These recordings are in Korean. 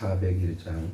401장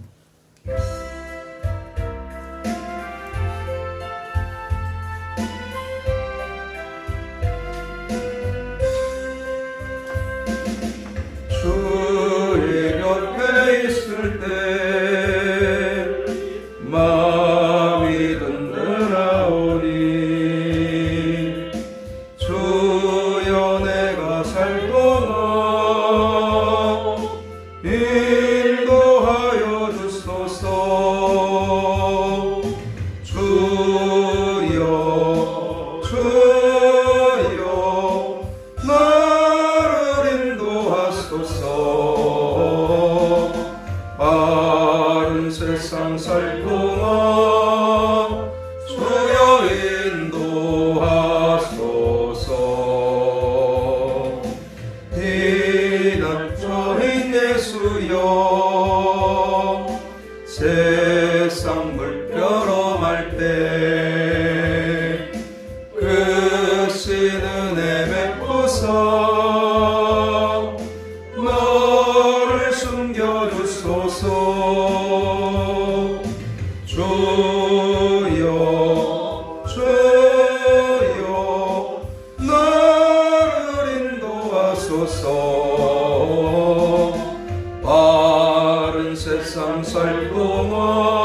바른 세상 살 동안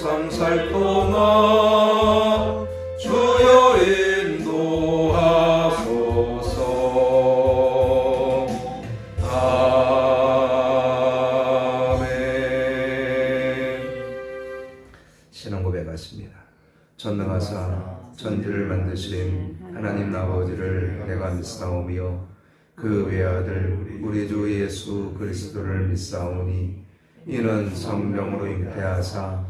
103살 동안 주여 인도하소서. 아멘. 신앙 고백하십니다. 전능하사 전지를 만드신 하나님 아버지를 내가 믿사오며 그 외아들 우리 주 예수 그리스도를 믿사오니 이는 성령으로 잉태하사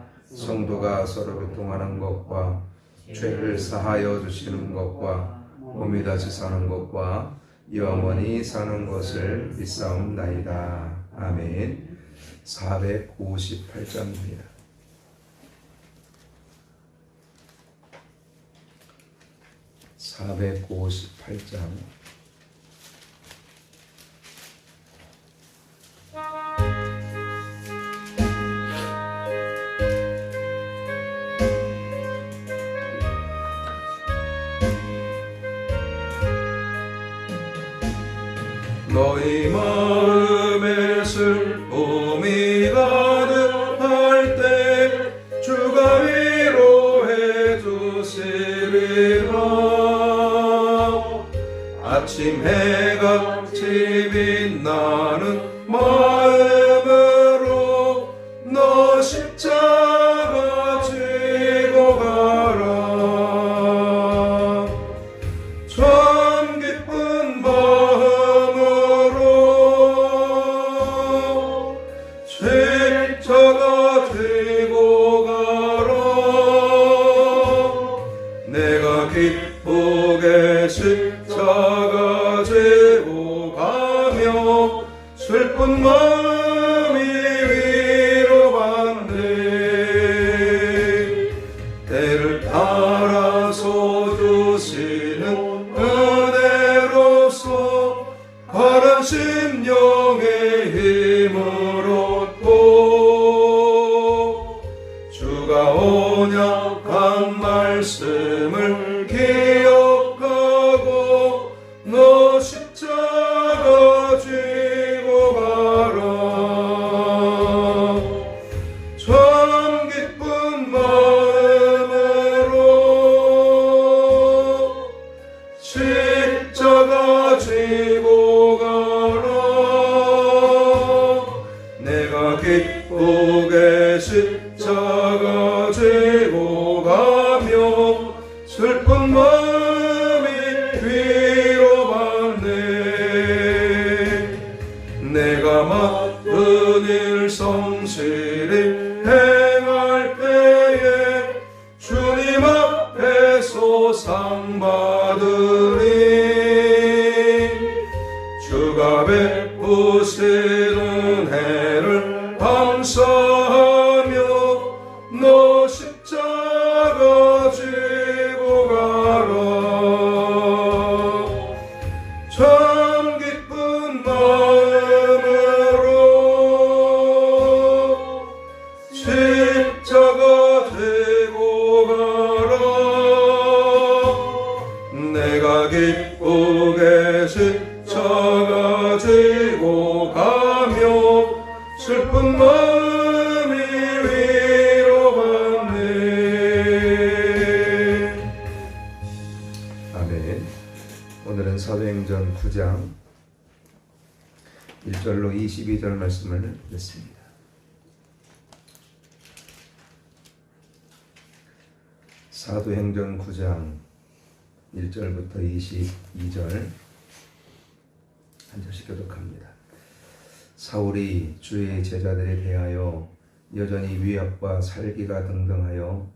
성도가 서로 교통하는 것과 죄를 사하여 주시는 것과 몸이 다시 사는 것과 영원히 사는 것을 믿사옵나이다. 아멘 458장입니다. (458장) 너희 사도행전 9장 1절부터 22절 한 절씩 교독합니다. 사울이 주의 제자들에 대하여 여전히 위협과 살기가 등등하여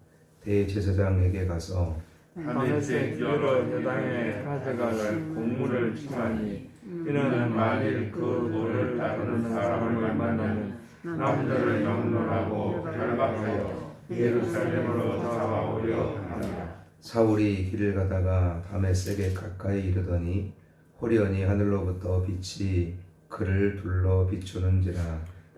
대제사장에게 가서 하늘색 여러 여당에 가져갈 공물을 청하니 이는 만일 그 도를 따르는 사람을 만나면 남들을 막론하고 결박하여 예루살렘으로 잡아오려 합니다. 사울이 길을 가다가 다메섹에 가까이 이르더니 호련히 하늘로부터 빛이 그를 둘러 비추는지라.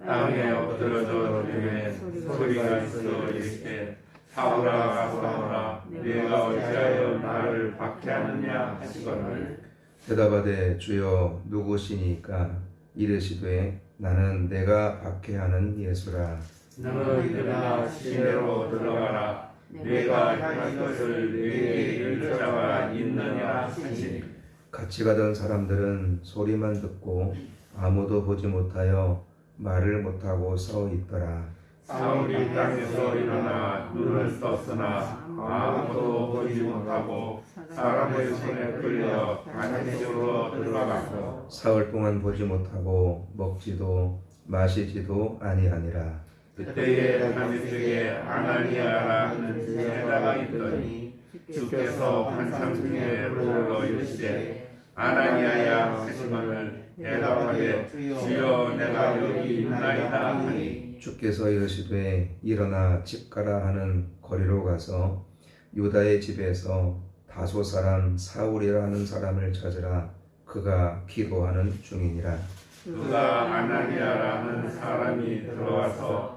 땅에 엎드려져 등에 소리가 있어 이르되 사울아 사울아 내가 어찌하여 나를 박해하느냐 하시거늘. 대답하되 주여 누구시니까? 이르시되 나는 내가 박해하는 예수라 너는 일어나 시내로 들어가라. 내가 향한 것을 내게 이를 자가 있느냐 하시니. 같이 가던 사람들은 소리만 듣고 아무도 보지 못하여 말을 못하고 서 있더라. 사울이 땅에서 일어나 눈을 떴으나 아무도 보지 못하고 사람의 손에 끌려 안쪽으로 들어가서 사흘 동안 보지 못하고 먹지도 마시지도 아니하니라 그때에 다메섹에 아나니아라 하는 제자가 있더니 주께서 한참 중에 불러 이르시되 아나니아야 하시거늘 대답하되 주여 내가 여기 있나이다 하니. 주께서 이르시되 일어나 집 가라 하는 거리로 가서 유다의 집에서 다소 사람 사울이라는 사람을 찾으라. 그가 기도하는 중이니라. 그가 아나니아라는 사람이 들어와서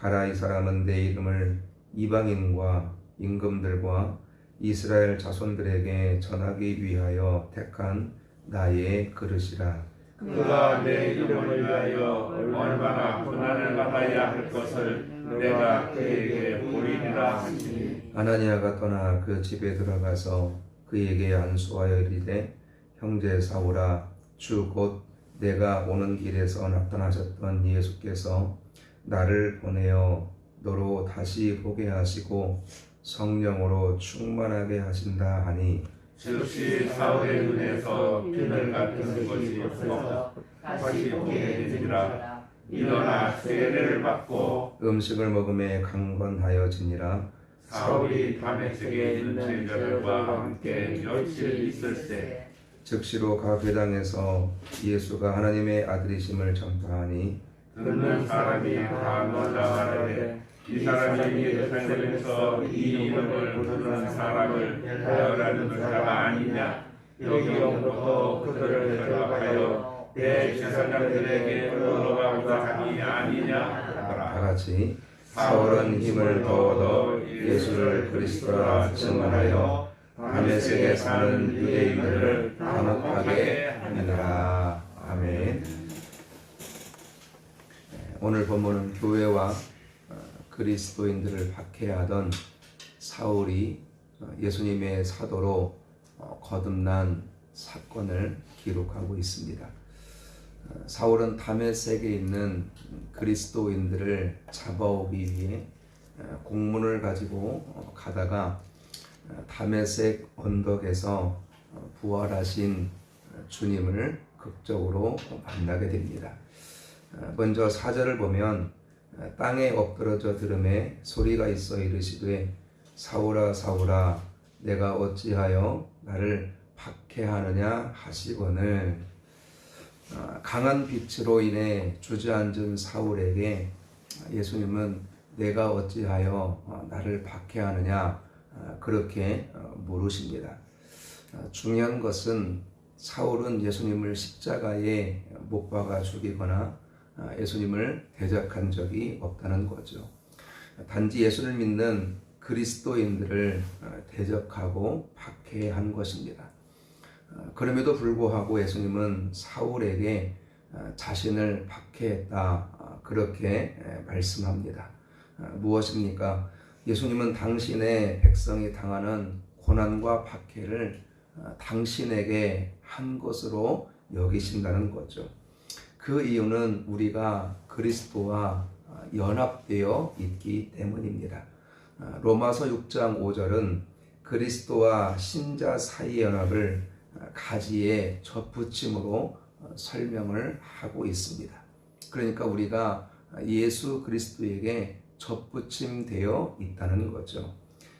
가라 이 사람은 내 이름을 이방인과 임금들과 이스라엘 자손들에게 전하기 위하여 택한 나의 그릇이라. 그가 내 이름을 위하여 얼마나 고난을 받아야 할 것을 내가 그에게 보이리라 하시니. 아나니아가 떠나 그 집에 들어가서 그에게 안수하여 이르되 형제 사울아 주곧 내가 오는 길에서 나타나셨던 예수께서 나를 보내어 너로 다시 보게 하시고 성령으로 충만하게 하신다 하니 즉시 사울의 눈에서 비늘 같은 것이 없어 다시 보게 되니라. 일어나 세례를 받고 음식을 먹음에 강건하여지니라. 사울이 다메섹에 있는 제자들과 함께 며칠 있을 때 즉시로 각 회당에서 예수가 하나님의 아들이심을 전파하니 듣는 사람이 다 놀라가되 이 사람이 예루살렘에서 이 이름을 부르는 사람을 배열하는 자가 아니냐. 여기로부터 그들을 데려가여 대제사장들에게 끌어가고자 하니 아니냐. 다 같이 사울은 힘을 더 얻어 예수를 그리스도라 증언하여 다메섹에 사는 유대인들을 당혹하게 하느라. 아멘. 네, 오늘 본문은 교회와 어, 그리스도인들을 박해하던 사울이 어, 예수님의 사도로 어, 거듭난 사건을 기록하고 있습니다. 어, 사울은 다메섹에 있는 그리스도인들을 잡아오기 위해 어, 공문을 가지고 어, 가다가 어, 다메섹 언덕에서 어, 부활하신 어, 주님을 극적으로 만나게 됩니다. 어, 먼저 사절을 보면 어, 땅에 엎드러져 들음에 소리가 있어 이르시되 사울아 사울아 내가 어찌하여 나를 박해하느냐 하시거늘 어, 강한 빛으로 인해 주저앉은 사울에게 예수님은 내가 어찌하여 어, 나를 박해하느냐 어, 그렇게 어, 물으십니다. 어, 중요한 것은 사울은 예수님을 십자가에 못 박아 죽이거나 어, 예수님을 대적한 적이 없다는 거죠. 단지 예수를 믿는 그리스도인들을 어, 대적하고 박해한 것입니다. 어, 그럼에도 불구하고 예수님은 사울에게 어, 자신을 박해했다 어, 그렇게 에, 말씀합니다. 어, 무엇입니까? 예수님은 당신의 백성이 당하는 고난과 박해를 어, 당신에게 한 것으로 여기신다는 거죠. 그 이유는 우리가 그리스도와 어, 연합되어 있기 때문입니다. 어, 로마서 6장 5절은 그리스도와 신자 사이 연합을 어, 가지에 접붙임으로 어, 설명을 하고 있습니다. 그러니까 우리가 예수 그리스도에게 접붙임 되어 있다는 거죠.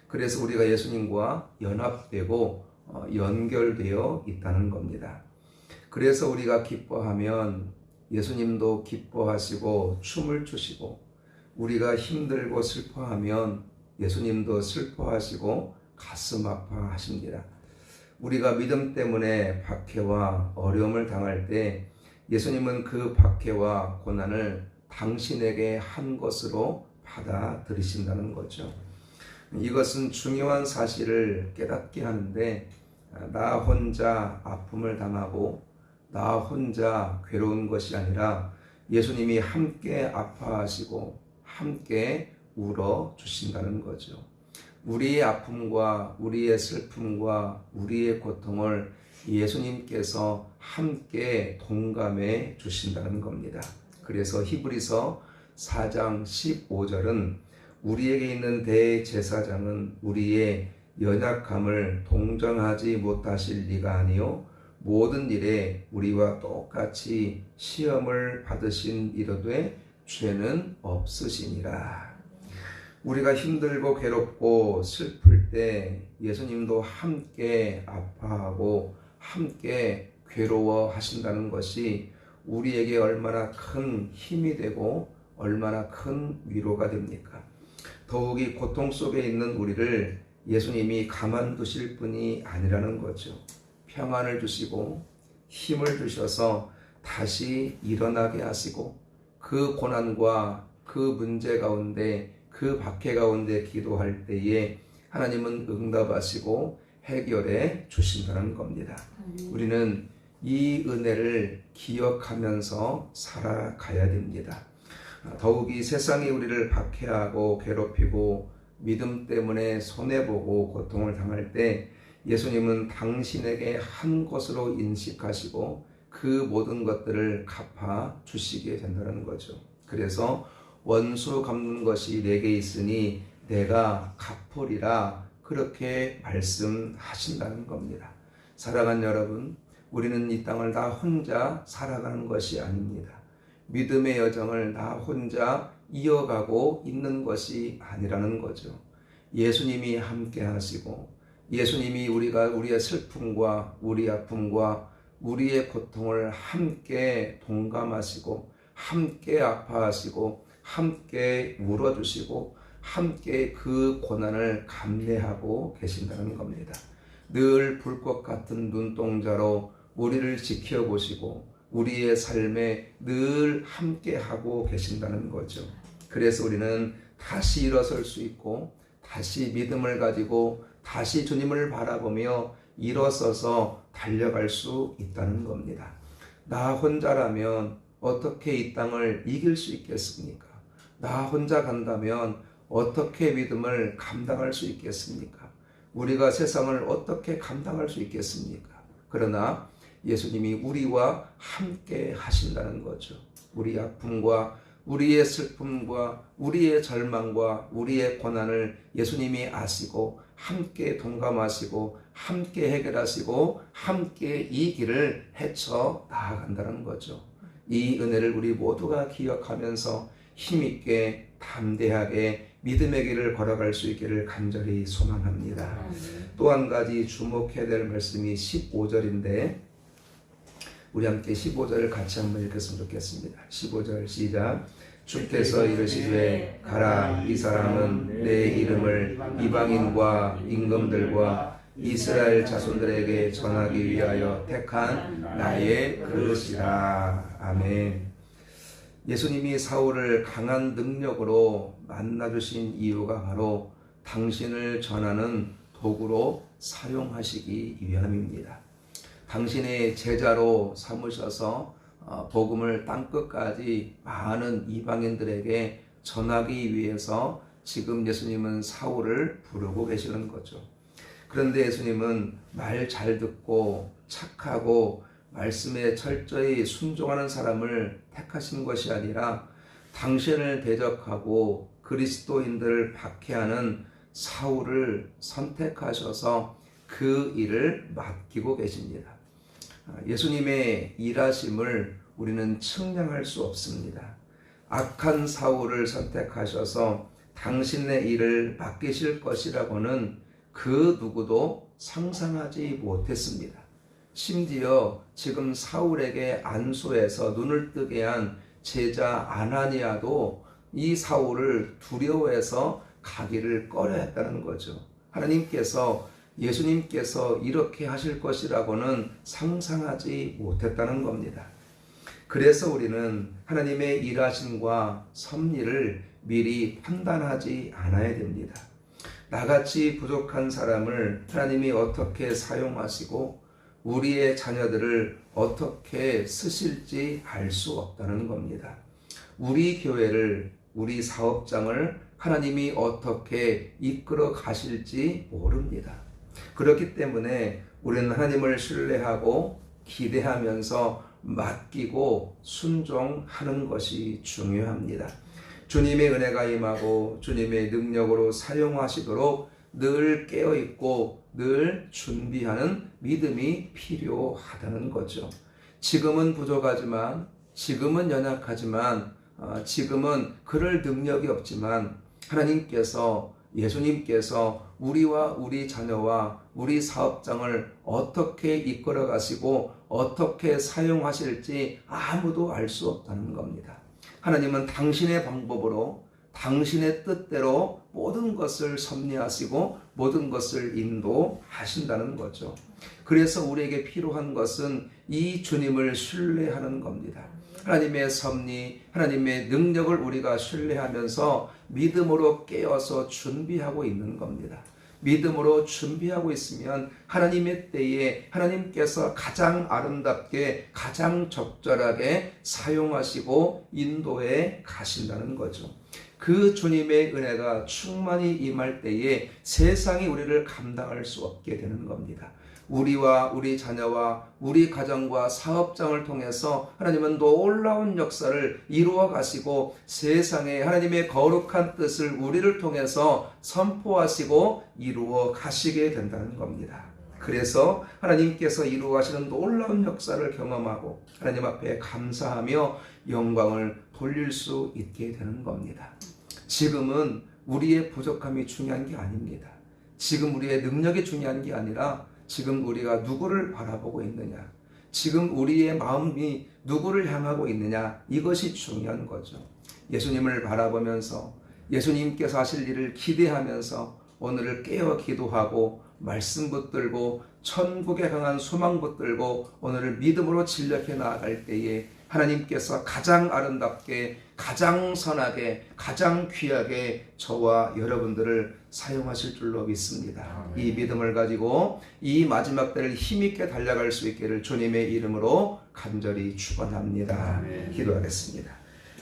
그래서 우리가 예수님과 연합되고 어, 연결되어 있다는 겁니다. 그래서 우리가 기뻐하면 예수님도 기뻐하시고 춤을 추시고 우리가 힘들고 슬퍼하면 예수님도 슬퍼하시고 가슴 아파하십니다. 우리가 믿음 때문에 박해와 어려움을 당할 때 예수님은 그 박해와 고난을 당신에게 한 것으로 받아들이신다는 거죠. 이것은 중요한 사실을 깨닫게 하는데 나 혼자 아픔을 당하고 나 혼자 괴로운 것이 아니라 예수님이 함께 아파하시고 함께 울어 주신다는 거죠. 우리의 아픔과 우리의 슬픔과 우리의 고통을 예수님께서 함께 동감해 주신다는 겁니다. 그래서 히브리서 4장 15절은 우리에게 있는 대제사장은 우리의 연약함을 동정하지 못하실 리가 아니요 모든 일에 우리와 똑같이 시험을 받으신 이르되 죄는 없으시니라. 우리가 힘들고 괴롭고 슬플 때 예수님도 함께 아파하고 함께 괴로워 하신다는 것이 우리에게 얼마나 큰 힘이 되고 얼마나 큰 위로가 됩니까? 더욱이 고통 속에 있는 우리를 예수님이 가만두실 분이 아니라는 거죠. 평안을 주시고 힘을 주셔서 다시 일어나게 하시고 그 고난과 그 문제 가운데 그 박해 가운데 기도할 때에 하나님은 응답하시고 해결해 주신다는 겁니다. 우리는 이 은혜를 기억하면서 살아가야 됩니다. 더욱이 세상이 우리를 박해하고 괴롭히고 믿음 때문에 손해보고 고통을 당할 때 예수님은 당신에게 한 것으로 인식하시고 그 모든 것들을 갚아 주시게 된다는 거죠. 그래서 원수 갚는 것이 내게 있으니 내가 갚으리라 그렇게 말씀하신다는 겁니다. 사랑하는 여러분, 우리는 이 땅을 다 혼자 살아가는 것이 아닙니다. 믿음의 여정을 나 혼자 이어가고 있는 것이 아니라는 거죠. 예수님이 함께 하시고 예수님이 우리가 우리의 슬픔과 우리 아픔과 우리의 고통을 함께 동감하시고 함께 아파하시고 함께 울어주시고 함께 그 고난을 감내하고 계신다는 겁니다. 늘 불꽃 같은 눈동자로 우리를 지켜보시고 우리의 삶에 늘 함께하고 계신다는 거죠. 그래서 우리는 다시 일어설 수 있고 다시 믿음을 가지고 다시 주님을 바라보며 일어서서 달려갈 수 있다는 겁니다. 나 혼자라면 어떻게 이 땅을 이길 수 있겠습니까? 나 혼자 간다면 어떻게 믿음을 감당할 수 있겠습니까? 우리가 세상을 어떻게 감당할 수 있겠습니까? 그러나 예수님이 우리와 함께 하신다는 거죠. 우리 아픔과 우리의 슬픔과 우리의 절망과 우리의 고난을 예수님이 아시고 함께 동감하시고 함께 해결하시고 함께 이 길을 헤쳐 나아간다는 거죠. 이 은혜를 우리 모두가 기억하면서 힘있게 담대하게 믿음의 길을 걸어갈 수 있기를 간절히 소망합니다. 또 한 가지 주목해야 될 말씀이 15절인데 우리 함께 15절을 같이 한번 읽었으면 좋겠습니다. 15절 시작. 주께서 이르시되 가라 이 사람은 내 이름을 이방인과 임금들과 이스라엘 자손들에게 전하기 위하여 택한 나의 그릇이라. 아멘. 예수님이 사울을 강한 능력으로 만나 주신 이유가 바로 당신을 전하는 도구로 사용하시기 위함입니다. 당신의 제자로 삼으셔서 어, 복음을 땅 끝까지 많은 이방인들에게 전하기 위해서 지금 예수님은 사울을 부르고 계시는 거죠. 그런데 예수님은 말 잘 듣고 착하고 말씀에 철저히 순종하는 사람을 택하신 것이 아니라 당신을 대적하고 그리스도인들을 박해하는 사울을 선택하셔서 그 일을 맡기고 계십니다. 아, 예수님의 일하심을 우리는 측량할 수 없습니다. 악한 사울을 선택하셔서 당신의 일을 맡기실 것이라고는 그 누구도 상상하지 못했습니다. 심지어 지금 사울에게 안수해서 눈을 뜨게 한 제자 아나니아도 이 사울을 두려워해서 가기를 꺼려 했다는 거죠. 하나님께서 예수님께서 이렇게 하실 것이라고는 상상하지 못했다는 겁니다. 그래서 우리는 하나님의 일하심과 섭리를 미리 판단하지 않아야 됩니다. 나같이 부족한 사람을 하나님이 어떻게 사용하시고 우리의 자녀들을 어떻게 쓰실지 알 수 없다는 겁니다. 우리 교회를, 우리 사업장을 하나님이 어떻게 이끌어 가실지 모릅니다. 그렇기 때문에 우리는 하나님을 신뢰하고 기대하면서 맡기고 순종하는 것이 중요합니다. 주님의 은혜가 임하고 주님의 능력으로 사용하시도록 늘 깨어 있고 늘 준비하는 믿음이 필요하다는 거죠. 지금은 부족하지만 지금은 연약하지만 어, 지금은 그럴 능력이 없지만 하나님께서 예수님께서 우리와 우리 자녀와 우리 사업장을 어떻게 이끌어 가시고 어떻게 사용하실지 아무도 알 수 없다는 겁니다. 하나님은 당신의 방법으로 당신의 뜻대로 모든 것을 섭리하시고 모든 것을 인도하신다는 거죠. 그래서 우리에게 필요한 것은 이 주님을 신뢰하는 겁니다. 하나님의 섭리, 하나님의 능력을 우리가 신뢰하면서 믿음으로 깨어서 준비하고 있는 겁니다. 믿음으로 준비하고 있으면 하나님의 때에 하나님께서 가장 아름답게 가장 적절하게 사용하시고 인도해 가신다는 거죠. 그 주님의 은혜가 충만히 임할 때에 세상이 우리를 감당할 수 없게 되는 겁니다. 우리와 우리 자녀와 우리 가정과 사업장을 통해서 하나님은 놀라운 역사를 이루어 가시고 세상에 하나님의 거룩한 뜻을 우리를 통해서 선포하시고 이루어 가시게 된다는 겁니다. 그래서 하나님께서 이루어 가시는 놀라운 역사를 경험하고 하나님 앞에 감사하며 영광을 돌릴 수 있게 되는 겁니다. 지금은 우리의 부족함이 중요한 게 아닙니다. 지금 우리의 능력이 중요한 게 아니라 지금 우리가 누구를 바라보고 있느냐. 지금 우리의 마음이 누구를 향하고 있느냐. 이것이 중요한 거죠. 예수님을 바라보면서 예수님께서 하실 일을 기대하면서 오늘을 깨어 기도하고 말씀 붙들고 천국에 강한 소망 붙들고 오늘을 믿음으로 진력해 나아갈 때에 하나님께서 가장 아름답게 가장 선하게 가장 귀하게 저와 여러분들을 사용하실 줄로 믿습니다. 이 믿음을 가지고 이 마지막 때를 힘있게 달려갈 수 있기를 주님의 이름으로 간절히 축원합니다. 아멘. 기도하겠습니다.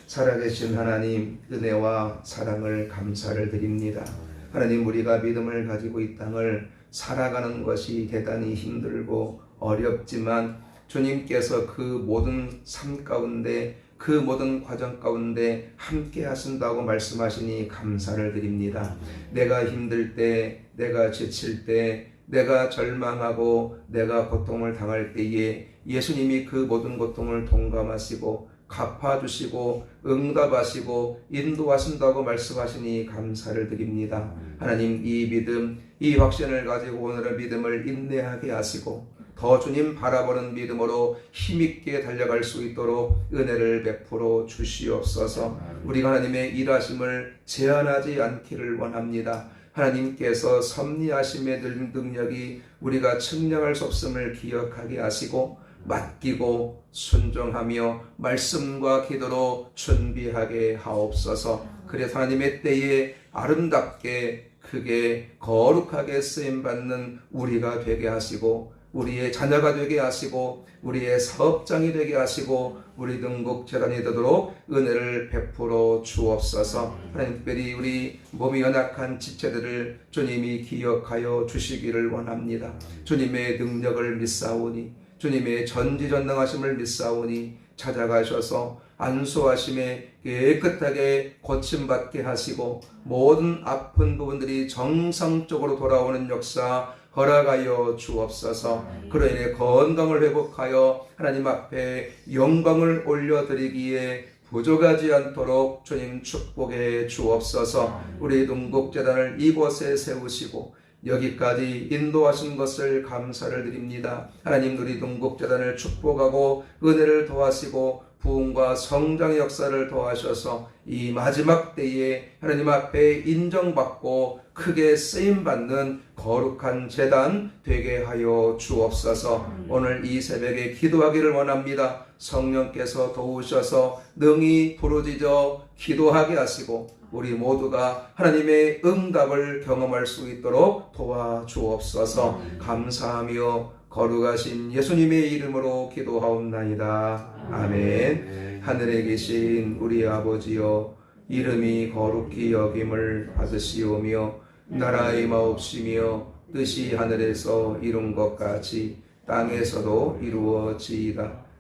살아계신 하나님 은혜와 사랑을 감사를 드립니다. 하나님 우리가 믿음을 가지고 이 땅을 살아가는 것이 대단히 힘들고 어렵지만 주님께서 그 모든 삶 가운데 그 모든 과정 가운데 함께 하신다고 말씀하시니 감사를 드립니다. 내가 힘들 때, 내가 지칠 때, 내가 절망하고 내가 고통을 당할 때에 예수님이 그 모든 고통을 동감하시고 갚아주시고 응답하시고 인도하신다고 말씀하시니 감사를 드립니다. 하나님 이 믿음, 이 확신을 가지고 오늘의 믿음을 인내하게 하시고 더 주님 바라보는 믿음으로 힘있게 달려갈 수 있도록 은혜를 베풀어 주시옵소서 우리가 하나님의 일하심을 제한하지 않기를 원합니다. 하나님께서 섭리하심의 능력이 우리가 측량할 수 없음을 기억하게 하시고 맡기고 순종하며 말씀과 기도로 준비하게 하옵소서. 그래서 하나님의 때에 아름답게 크게 거룩하게 쓰임 받는 우리가 되게 하시고 우리의 자녀가 되게 하시고 우리의 사업장이 되게 하시고 우리 등국 재단이 되도록 은혜를 베풀어 주옵소서. 하나님 특별히 우리 몸이 연약한 지체들을 주님이 기억하여 주시기를 원합니다. 주님의 능력을 믿사오니 주님의 전지전능하심을 믿사오니 찾아가셔서 안수하심에 깨끗하게 고침받게 하시고 모든 아픈 부분들이 정상적으로 돌아오는 역사 허락하여 주옵소서. 그로 인해 건강을 회복하여 하나님 앞에 영광을 올려드리기에 부족하지 않도록 주님 축복해 주옵소서. 우리 동국재단을 이곳에 세우시고 여기까지 인도하신 것을 감사를 드립니다. 하나님 우리 동국재단을 축복하고 은혜를 더하시고 부흥과 성장의 역사를 더하셔서 이 마지막 때에 하나님 앞에 인정받고 크게 쓰임 받는 거룩한 재단 되게 하여 주옵소서. 오늘 이 새벽에 기도하기를 원합니다. 성령께서 도우셔서 능히 부르짖어 기도하게 하시고 우리 모두가 하나님의 응답을 경험할 수 있도록 도와 주옵소서. 감사하며 거룩하신 예수님의 이름으로 기도하옵나이다. 아멘. 하늘에 계신 우리 아버지여 이름이 거룩히 여김을 받으시오며 나라의 마옵시며 뜻이 하늘에서 이룬 것 같이 땅에서도 이루어지이다.